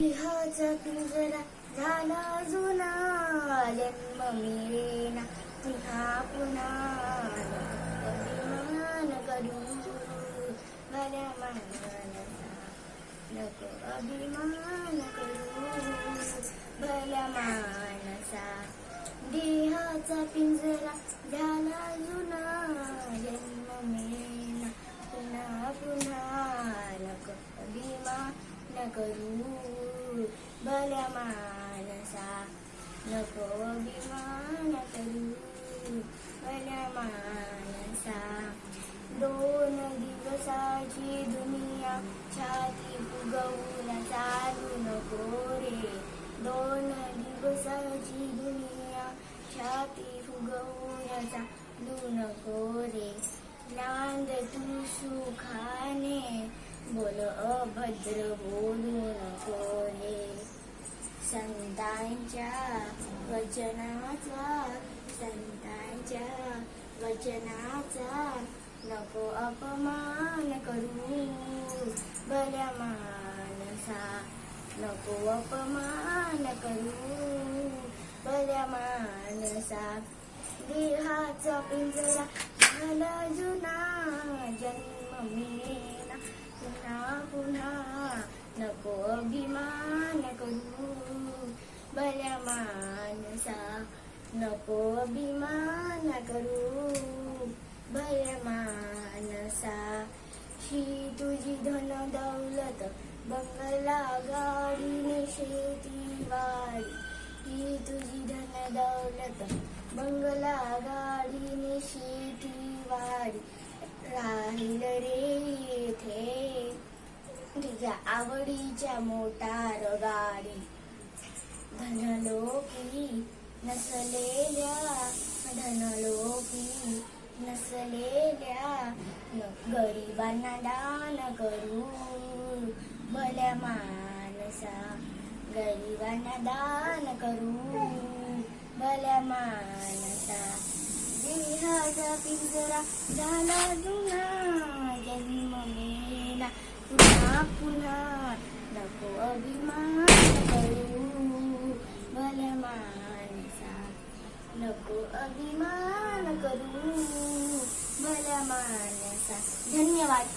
देहाचा पिंजरा झाला जुना जन्म मिळेना पुन्हा पुन्हा अभिमान करू। भल्या मानसा नको अभिमान करू। भल्या मानसा देहाचा पिंजरा झाला जुना जन्म मिळेना पुन्हा पुन्हा नको अभिमान करू। भल्या मानसा नको अभिमान करू भल्या मानसा दोन दिवसाची दुनिया छाती फुगवून चालू नको रे. दोन दिवसाची दुनिया छाती फुगवून चालू नको रे. नांद तू सुखाने बोल अभद्र बोलू नको हे संतांच्या वचनाचा संतांच्या वचनाचा नको अपमान करू. भल्या मानसा नको अपमान करू. भल्या मानसा देहाचा पिंजरा झाला नको अभिमान करू भयमानसा ही तुझी धन दौलत बंगला गाडीने शेती वाडी ही तुझी धन दौलत बंगला गाडीने शेती वाडी राहील रे येथे तुझ्या आवडीच्या मोटार गाडी. धनलोकी नसलेल्या धनलोभी नसलेल्या गरिबांना दान करू. भल्या मानसा गरिबांना दान करू. भल्या मानसा देहाचा पिंजरा झाला जुना जन्म मेला. पुन्हा पुन्हा नको अभिमान. धन्यवाद